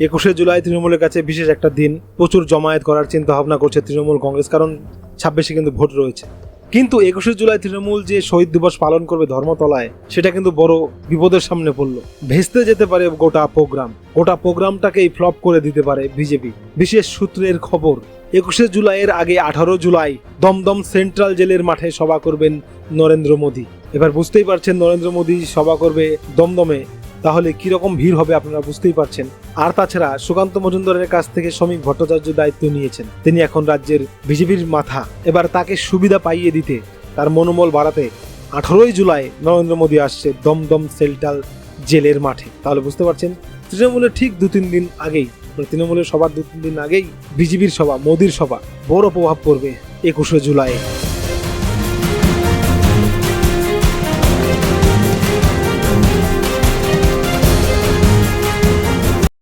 একুশে জুলাই তৃণমূলের কাছে বিশেষ একটা দিন। প্রচুর জমায়েত করার চিন্তা ভাবনা করছে তৃণমূল কংগ্রেস, কারণ ছাব্বিশে কিন্তু ভোট রয়েছে। কিন্তু একুশে জুলাই তৃণমূল যে শহীদ দিবস পালন করবে ধর্মতলায়, সেটা কিন্তু বড় বিপদের সামনে পড়ল। ভেস্তে যেতে পারে গোটা প্রোগ্রাম। গোটা প্রোগ্রামটাকেই ফ্লপ করে দিতে পারে বিজেপি। বিশেষ সূত্রের খবর, একুশে জুলাইয়ের আগে আঠারো জুলাই দমদম সেন্ট্রাল জেলের মাঠে সভা করবেন নরেন্দ্র মোদী। এবার বুঝতেই পারছেন, নরেন্দ্র মোদী সভা করবে দমদমে। তাহলে কি রকম ভিড় হবে আপনারা বুঝতেই পারছেন। আর তাছাড়া সুকান্ত মজুমদারের কাছ থেকে শ্রমিক ভট্টাচার্য দায়িত্ব নিয়েছেন। তিনি এখন রাজ্যের বিজেপির মাথা। এবার তাকে সুবিধা পাইয়ে দিতে তার মনোবল বাড়াতে আঠারোই জুলাই নরেন্দ্র মোদী আসছে দমদম সেন্ট্রাল জেলের মাঠে। তাহলে বুঝতে পারছেন, তৃণমূলের ঠিক দু তিন দিন আগেই মানে তৃণমূলের সবার দু তিন দিন আগেই বিজেপির সভা, মোদির সভা, বড় প্রভাব পড়বে একুশে জুলাই।